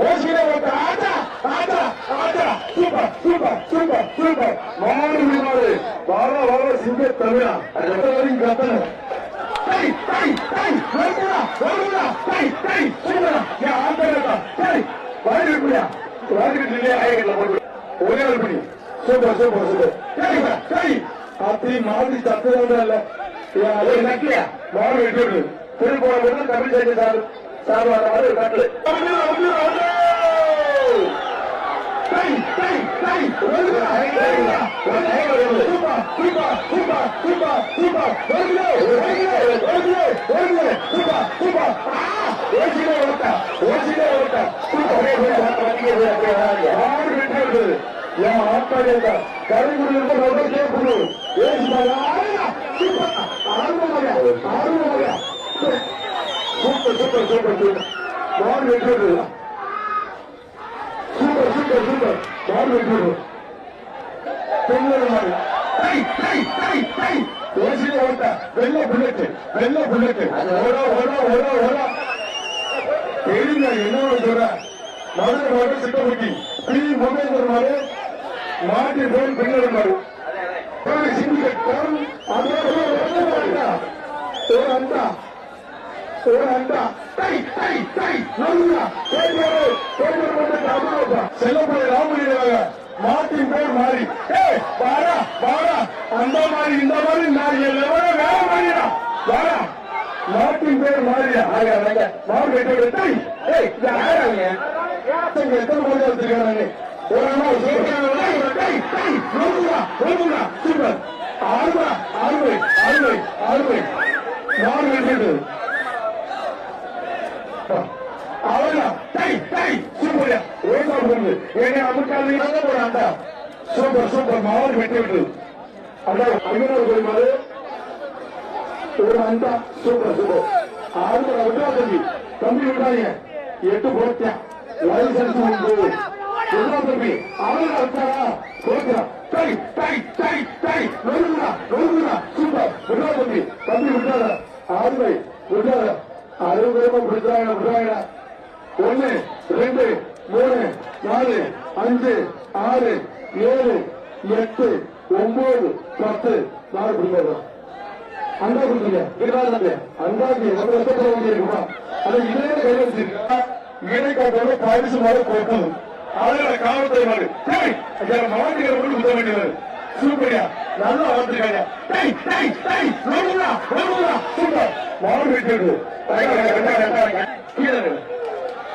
ஓசியில ஓட்ட ஆட்டா ஆட்டா atta. Super super super super. மாடு மாடு வார வார சிங்க தமிழா. ரெட்ட வரைக்கும் கத்தன டை டை டை வருடா வருடா டை டை சூப்பரா ஏ ஆட்டா டை வாடி முடியா வாடி இல்லையா ஐயல போடு ஒரே ஒரு படி சூப்பர் சூப்பர் சூப்பர். டை டை அப்படி மாடி தத்துவம் இல்ல. நக்கியா மாடு விட்டு திருப்போன போது தமிழ் செய்தி சார். சார் வர மாதிரி ஒரு கட்டளை சூப்பர் சூப்பர் சூப்பர் சூப்பர். வருடா வருடா சூப்பர் சூப்பர் சூப்பர். மாடு விட்டு வெற்றி சூப்பர் சூப்பர் சூப்பர் மாடு வெற்றி பெண்கள் மாடு ஓட்ட. வெள்ள வெள்ள தெரியுங்க என்ன சொல்ற மதுரை சிட்டமுட்டி பி. சிண்டிகேட். அதோட செல்லப்பட ராமலிங்க மாட்டின் பேர் மாறி ஏய் வாடா வாடா அந்த மாதிரி இந்த மாதிரி நான் எவ்வளவு வேலை பண்ணிடா வாடா மாட்டின் பேர் மாறியா ஆக ஆக மாடு வெட்டி டை ஏய் யாராங்க யாத்தங்க எத்தனை மணி வச்சிருக்காங்க ஒரு அண்ணா சொல்றாங்க டை டை நோடுடா நோடுடா சூப்பர் ஆறுடா ஆறுவை ஆறுவை ஆறுவை மாடு வெட்டிடு அவனா டை டை சூப்பர் ஓடா போகுது ஏனே போறாங்க சூப்பர் சூப்பர் மாவன் வெட்டி விட்டு அண்ணா அண்ணனோட போய் ஒரு அண்டா சூப்பர் சூப்பர். ஆறு விட்டா தம்பி தம்பி விட்டாங்க. எட்டு லைசன்ஸ் உண்டு. விட்டா தம்பி டை டை டை டை. சூப்பர் விட்டா தம்பி தம்பி விட்டாத ஆறு விட்டாத அறுபது ரூபாய் விடுறாங்க விடுறாங்க ஒன்னு ரெண்டு மூணு நாலு அஞ்சு ஆறு ஏழு எட்டு ஒன்பது பத்து நாலு பிடிக்காது அண்டா கொடுத்துருங்க இருக்காது அண்டாக்கு நம்ம லட்சத்துல வாங்கியிருக்கோம் அதை இதே கை வச்சிருக்கா. இடைக்காட்டோட பரிசு மாதிரி கொடுக்கணும் அதனால காவல்துறை மாடு சரி மட்டும் சுத்த வேண்டியது சூப்பரியா. நல்லா வளர்த்துருக்காங்க சூப்பர். மாடு வெட்டிடு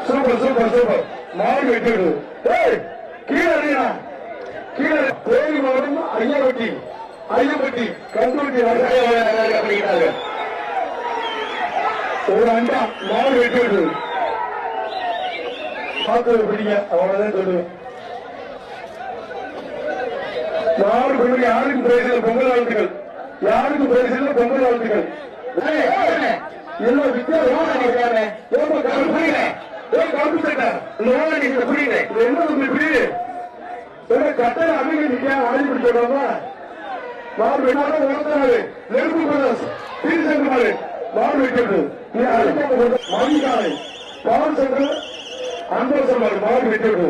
சூப்பர் சூப்பர் சூப்பர். மாடு வெட்டிடு கீழே கீழே கோயில் மாவட்டம் ஐயாவட்டி ஐயப்பட்டி. கந்தூட்டி அப்படிங்கிறாங்க ஒரு அண்டா மாடு வெட்டிடு பார்த்து பிடிங்க அவ்வளவுதான் சொல்லுவேன் மாடு பெண்கள் யாருக்கும் பிரைஸ் பொங்கல் வாழ்த்துக்கள். யாருக்கும் பிரைஸ் இல்ல பொங்கல் வாழ்த்துக்கள். கட்டளை அமைக்க நிக்க பிடிச்சோடாம மாடு வெட்டாத உணர்த்தாரு நெருப்பு பிரதர்ஸ் தீர்சங்கமாரு மாடு வெட்டது நீ அழைக்க மணிக்காலை பவன் சென்டர் அன்பரசமாரு மாடு வெட்டது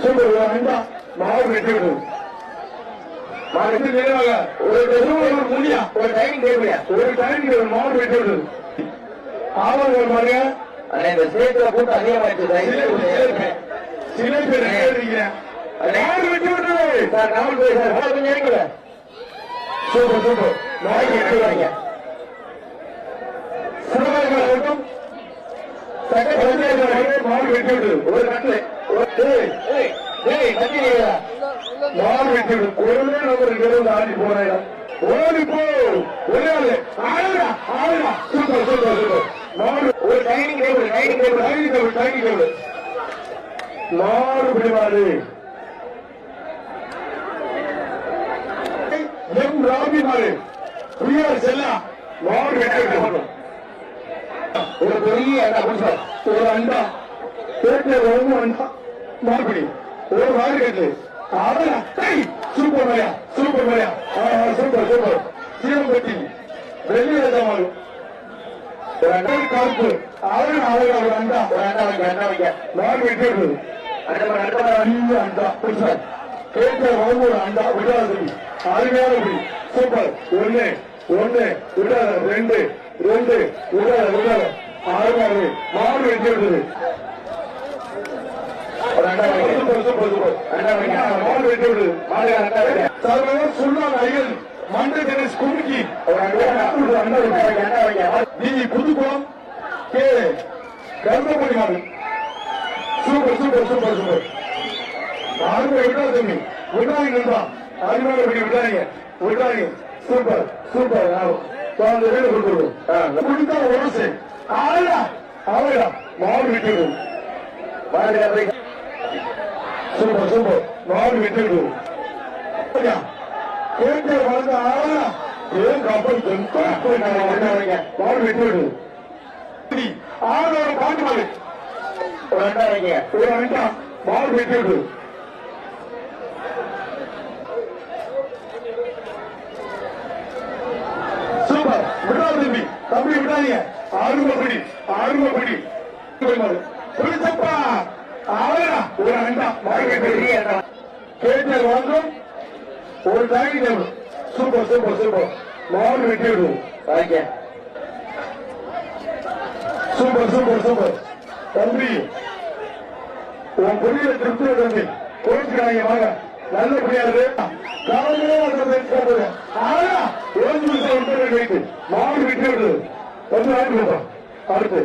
சூப்பர் மாடு நிறைவாக ஒரு டெசம் ஒரு டைனிங் டேபிளியா ஒரு டைனிங் டேபிள் மாவு வெட்டிவிடு ஆவணங்கள் பாருங்க. அண்ணே, இந்த சேத்துல போட்டு அதிகமாயிடுச்சு சிலை பேர் சார் கமல் போய் சார் கொஞ்சம் சூப்பர் சூப்பர். மாடு வெட்டிவிடுங்க சிவகாரி மாவட்டம் சட்டப்பஞ்சாயத்து மாடு வெட்டிவிடு ஒரு கட்டில் ஏய், தட்டி வைடா. மாடு ஒருமே நம்பர் இங்கிருந்து ஆடி போறேன் ஓடி போ. ஒரே ஆளு. ஆளுடா ஆளுடா. Super super super. மாடு ஒரு dining table dining table dining table dining table. மாடு பிடிவாரு எம் ராபி மாடு பிரியார் செல்லா மாடு வெட்டிவிடு ஒரு பெரிய புதுசா ஒரு அண்டா பேட்டை ஒன்று அண்டா மார்பிடி ஒரு மாடு கட்டு சூப்பர் மரியா சூப்பர் மரியா சூப்பர் சூப்பர் சீரம்பட்டி வெள்ளி ராஜா மாடு. ஒரு அண்டா காப்பு அவரு அவரு அவர் அண்டா ஒரு அண்டா வைக்க அண்டா வைக்க மாடு வெட்டி முறை முறை ஐந்து அண்டா புதுசா கேட்க வந்து ஒரு அண்டா விடாது அருமையான சூப்பர். ஒண்ணு ஒண்ணு விட ரெண்டு ரெண்டு விடாத விடாத ஆறு மாடு வெட்டி சூப்பர் சூப்பர் சூப்பர். வெட்டி மண்டை டென்னிஸ் கும்கி ஒரு நீ புதுக்குளம் கே. கருமப்படி மாடு சூப்பர் சூப்பர் சூப்பர். சூப்பர் யாருமே தம்பி. அருமையாக இப்படி விடாதீங்க விடாதீங்க சூப்பர். சூப்பர் அந்த வீடு கொடுத்துருவோம் முடிந்தா உரசு. ஆளா அவரா மாடு விட்டுடும் சூப்பர் சூப்பர். மாடு விட்டுடும் கேட்க வளர்ந்த ஆளா ஏன் கப்பல் மாடு விட்டுவிடு ஆளோட பாட்டு மாடு. ஒரு அண்டா வைக்க ஒரு அண்டா மாடு விட்டுவிடு சூப்பர் விடாது தம்பி விடாதீங்க. ஆறும பிடி ஆறும பிடி ஒரு அண்டா. வாழ்க்கை பெரிய விட்டுவிடு அண்டா. கேட்டர் வாங்கும். ஒரு தாங்கி தேவை சூப்பர் சூப்பர் சூப்பர் மாடு வெட்டி விடுவோம் வைக்க சூப்பர் சூப்பர் சூப்பர் தம்பி உன் புரிய திருப்தி தம்பி. போயிட்டு வாங்க. நல்லபடியாது காலையிலே ஆனா ஏழு நிமிஷம் விட்டு வைத்து மாடு விட்டு விடுது கொஞ்சம் நாள் கொடுப்போம் அடுத்து.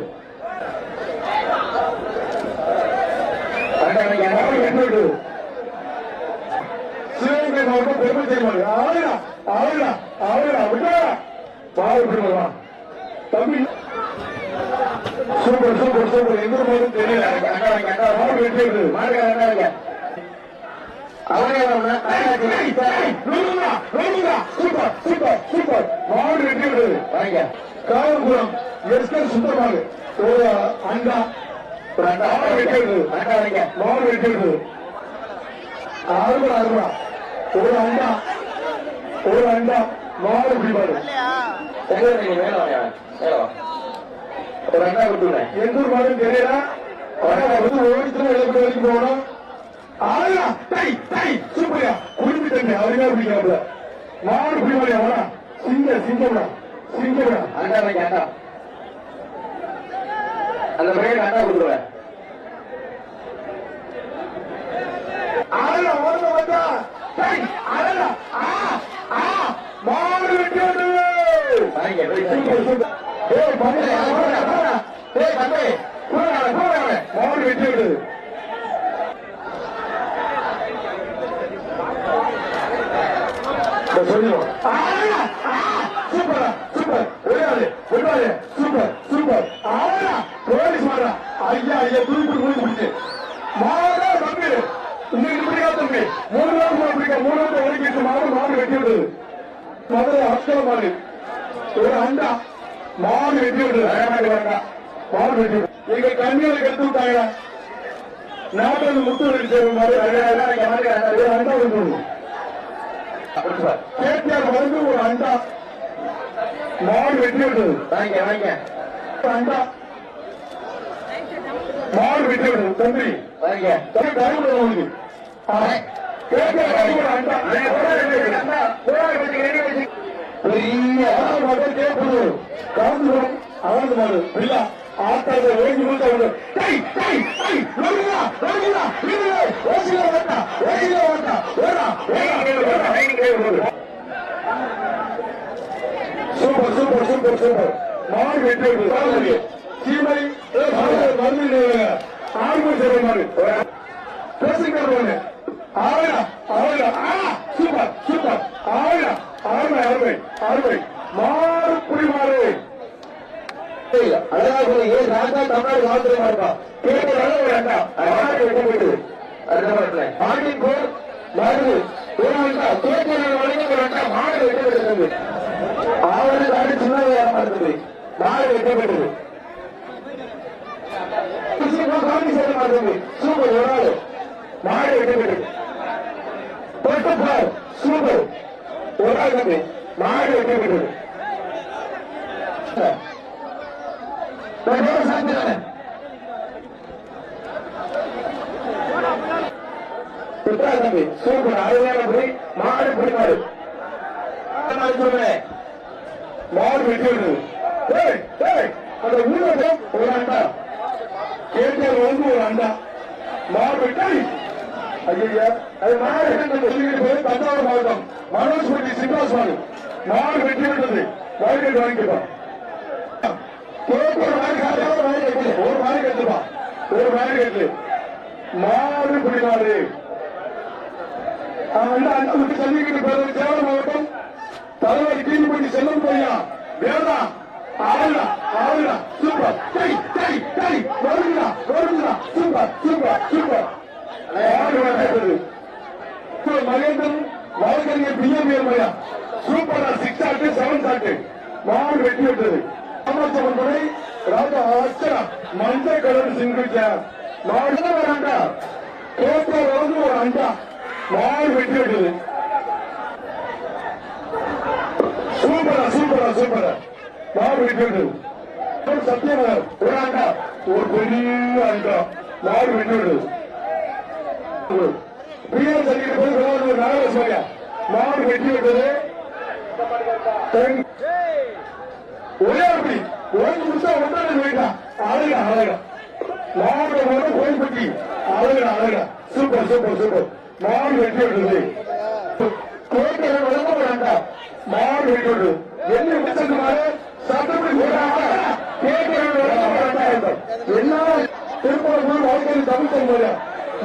மாடு விட்டு விடுது சிவகங்கை மாவட்டம் பெருமை செய்வாங்க ஆளுடா ஆளுடா ஆளுடா விட்டா. மாடு தம்பி. Super super super. எந்த மாதிரி தெரியல. அண்டா மாடு வெட்டி விடுது மாடு காவல்புரம் எஸ்கர் சுத்தமாக ஒரு அண்டா ஒரு அண்டா மாடு வெட்டி விடுது அண்டா வைக்க மாடு வெட்டி அறுபது அறுபா ஒரு அண்டா ஒரு அண்டா மாடு எங்க ஒரு அண்டா கொடுத்துருங்க எந்த ஊர் மாடு தெரியல ஓடிச்சு எழுபது போகணும் ஆயா டை டை சூப்பரியா. தண்ணி அவருமே பிடிக்காப்ல மாடு பிடிவாடியா வரா சிங்க சிங்கம்டா. சிங்கம்டா. அண்டா வைக்க அண்டா அந்த பையனுக்கு அண்டா கொடுத்துருவேன் ஆயா வந்தா டை அடடா. ஆ ஆ மாடு சூப்பர் சூப்பர் ஏய் பண்ணு ஏய் தம்பி. போறாங்க போறாங்க மாடு வெட்டியாடு சொல்லுவோம் சூப்பரா சூப்பர். விடாது விடாது சூப்பர் சூப்பர். ஆனா போலீஸ் மாடா. ஐயா ஐயா துருப்பு முடிஞ்சு முடிச்சு மாடா தம்பி இன்னைக்கு பிடிக்கா தம்பி மூணு நாள் கூட பிடிக்க மூணு நாள் ஒதுக்கிட்டு மாடு மாடு வெட்டி விடுது முதல்ல அஸ்கல மாடு. ஒரு அண்டா. மாடு வெட்டி விடுது அழகாக வேண்டாம் மாடு வெட்டி விடுது எங்க கண்ணியில் கெடுத்து விட்டாங்க. நாட்டில் முத்து வெட்டி மாடு. அழகாக ஒரு அண்டா வந்து கேபிஆர் வந்து ஒரு அண்டா. மாடு வெட்டி விடுது வாங்க வாங்க. அண்டா. மாடு வெட்டி விடுது தம்பி. வாங்க. டைம் உங்களுக்கு கேபிஆர் வந்து ஒரு அண்டா. பெரிய மகள் கேட்பது. காந்திபுரம் அவனது மாடு பிள்ளா ஆட்டாத ஓங்கி மூத்த வந்து டை டை டை நொறுங்கா நொறுங்கா வீரே ஓசில வந்தா ஓசில வந்தா. ஓடா ஓடா சூப்பர் சூப்பர் சூப்பர் சூப்பர் மாடு வெற்றி சீமை மருந்து ஆறு சேவை மாடு பேசுங்க ஆறு ஆறு ஆ சூப்பர் சூப்பர் ஆறு அருமை அருமை அருமை மாறு புடி மாறு அதாவது ஏன் ராஜா தமிழ்நாடு காவல்துறை மாட்டா கேட்க வேண்டாம் மாடு வெட்டி ஆண்டின் போர் மாடு மாடு வெற்றி பெற்றது ஆவணி தாண்டி சின்ன நடந்தது மாடு வெற்றி பெற்றது சாமி சேவை நடந்தது சூப்பர் ஒரு நாள் மாடு வெற்றி பெற்றது தொட்டப்பார் சூப்பர் ஒரு நாள் தம்பி மாடு வெற்றி பெற்றது சாந்தி தானே? தம்பி மாடு சொல்லுங்க மாடு வெட்டி அந்த ஊழல ஒரு அண்டா. கேட்டர் வந்து ஒரு அண்டா. மாடு வெட்டி ஐயா அது மாடு சொல்லிட்டு போய் தஞ்சாவூர் மாவட்டம். மனோஜ் பட்டி சிங்காஸ்வாமி மாடு வெட்டி விட்டது. வாய்க்கெட்டு வாங்கிக்கப்பா ஒரு மாதிரி ஒரு மாதிரி கட்டுப்பா ஒரு மாதிரி கட்டு மாடு பிடிமாடு அந்த அந்த சொல்லிக்கிட்டு போறது சேவல் மாவட்டம். தலைவர் கீழ்படி செல்லும் போயா வேண்டாம் ஆளுடா ஆளுடா சூப்பர். டை டை டை வருங்கடா வருங்கடா சூப்பர் சூப்பர் சூப்பர். மகேந்திரன் வழக்கறிஞர் பிஎம்ஏ மையா சூப்பரா சிக்ஸ் ஆட்டு செவன் ஆட்டு மாடு வெட்டி விட்டது ராமச்சந்திரன் துறை ராஜா அச்சரா மஞ்சள் கலர் சிங்கிள் சேர் ஒரு அண்டா. கேப்பர் வந்து ஒரு அண்டா. மாடு வெட்டி விட்டது சூப்பரா சூப்பரா சூப்பரா மாடு விட்டு சத்தியமகர் ஒரு அண்டா ஒரு பெரிய அண்டா மாடு விட்டு பிரியர் சொல்லிட்டு போய் விளையாடு நாகரசோயா மாடு வெட்டி விட்டது தென்- ஒரே அப்படி ஒரு நிமிஷம் ஒன்றாவது போயிட்டா. அழகா அழகா. மாடு வந்து கோயில்பட்டி அழகா அழகா. Super super super. மாடு வெட்டி விட்டது கேட்கிற விளம்ப வேண்டாம் மாடு விட்டு என்ன விட்டுமாறு சட்டப்படி போடாம கேட்கிற என்ன திருப்பூர் வாழ்க்கையில் தமிழ் சொல்லுங்க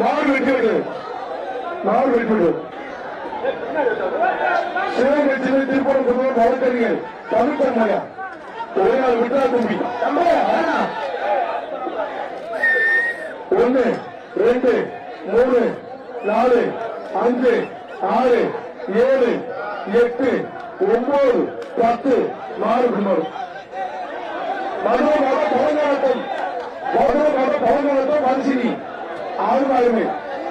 மாடு விட்டு விடு மாடு விட்டு விடு சிவகட்சியில் திருப்பூர் வழக்கறிஞர் தமிழ் சொல்லுங்க ஒரே நாள் விட்டா தம்பி ஒன்னு ரெண்டு மூணு நாலு அஞ்சு ஆறு ஏழு எட்டு ஒன்பது பத்து நாலு பின்னோடு மதுரை மத பழங்காலத்தம் மதுரை மத பழங்காலத்தம் மனுஷினி ஆறு நாளுமே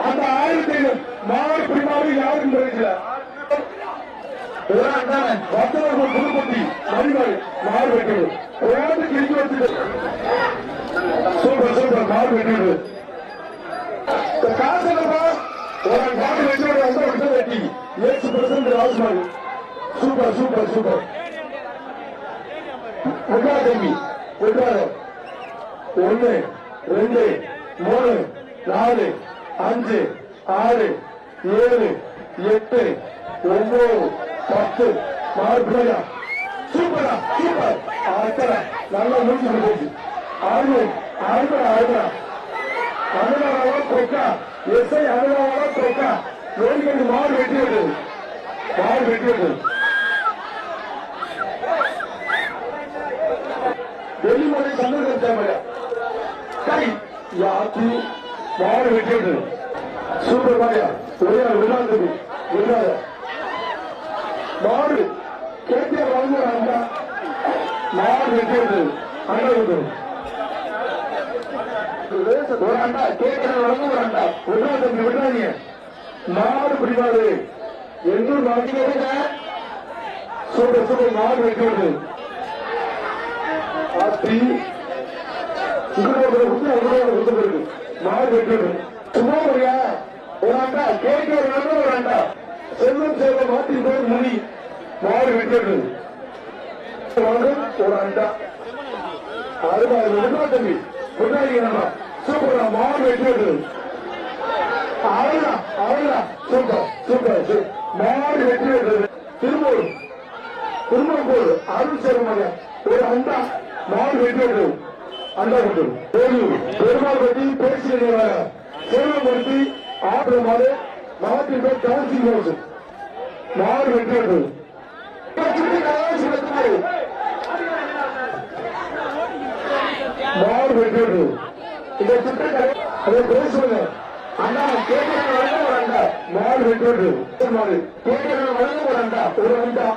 அந்த ஆயிரத்தி மாடு பிரிமாறு யாருக்கும் தெரியல பத்தவர்கள் புதுப்பட்டி மணிமாறு மாடு வெட்டிடு ஒரு கிழிச்சு வச்சுட்டு. சூப்பர் சூப்பர் மாடு வெட்டிடு காசு என்னப்பா ஒரு மாடு வெட்டியோட வந்து விட்டு. வெட்டி ஏசு பிரசன்ட் ராஜ்மாரி சூப்பர் சூப்பர் சூப்பர். விட்ரா தம்பி விட்றாரு ஒன்னு ரெண்டு மூணு நாலு அஞ்சு ஆறு ஏழு எட்டு ஒன்பது பத்து. மாறு சூப்பரா சூப்பர். ஆத்தரா நல்லா முடிச்சு போச்சு ஆறு ஆறு ஆறு. அனுராவா கொக்கா எஸ்ஐ அனுராவா கொக்கா நோய்கள் மாடு வெட்டி விடுது மாடு வெட்டி விடுது வெளிமொழி சந்தர்ப்பம் தேவையா கை யாத்தி மாடு வெட்டி விடுது. சூப்பர் மாரியா ஒரே விடாது. விடாத மாடு கேட்டிய வாங்குறாங்க மாடு ஒரு அண்டா வழங்க ஒரு அண்டா விடுறா தம்பி விடுறாங்க மாடு பிடிவாது எந்தூர் மாட்டிக்க சூப்பர் சூப்பர் மாடு வைக்கிறது ஆத்தி மாடு வைக்கிறது சும்மா ஒரு அண்டா கேட்கிற ஒரு ஒரு செல்வம் மாத்தி போய் முடி மாடு வைக்கிறது ஒரு அண்டா அறுபது தம்பி? விடுறாங்க சூப்பர் மாடு வைக்கிறது அவ்வளவுதான் அவ்வளவுதான். சூப்பர் சூப்பர் மாடு வெற்றி பெற்றது திருமூர். திருமூர் அருள் சேர்மங்க ஒரு அண்டா மாடு வெற்றி பெற்றது பெருமாள் பற்றி பேசியிருந்தாங்க சேவப்படுத்தி ஆடுற மாடு மாவட்டின் பேர் கவுன்சில் ஹவுஸ் மாடு வெற்றி பெற்றது மாடு வெற்றி பெற்றது இந்த அதை பேசுவாங்க அண்ணா கேட்கிறவங்க வழங்க ஒரு அண்டா மாடு வெட்டுவது மாடு கேட்கிறவங்க வழங்க ஒரு அண்டா ஒரு அண்டா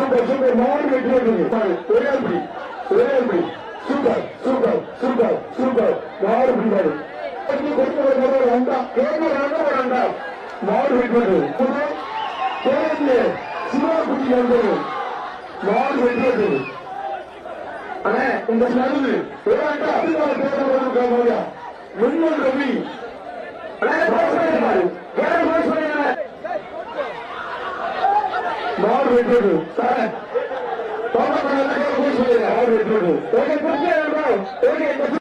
சூப்பர் சூப்பர். மாடு வெற்றி ஒரே அல்பி ஒரே அல்பி சூப்பர் சூப்பர் சூப்பர் சூப்பர். மாடு பிடிவாரு கொடுத்த ஒரு சிவா குட்டி வந்தது மாடு வெட்டுவது அண்ணே இந்த போதும் முன்னோர் ரவி மாறு வெட்டுவது சார் மாறு வெட்டுவது ஓகே பிரச்சனை ஓகே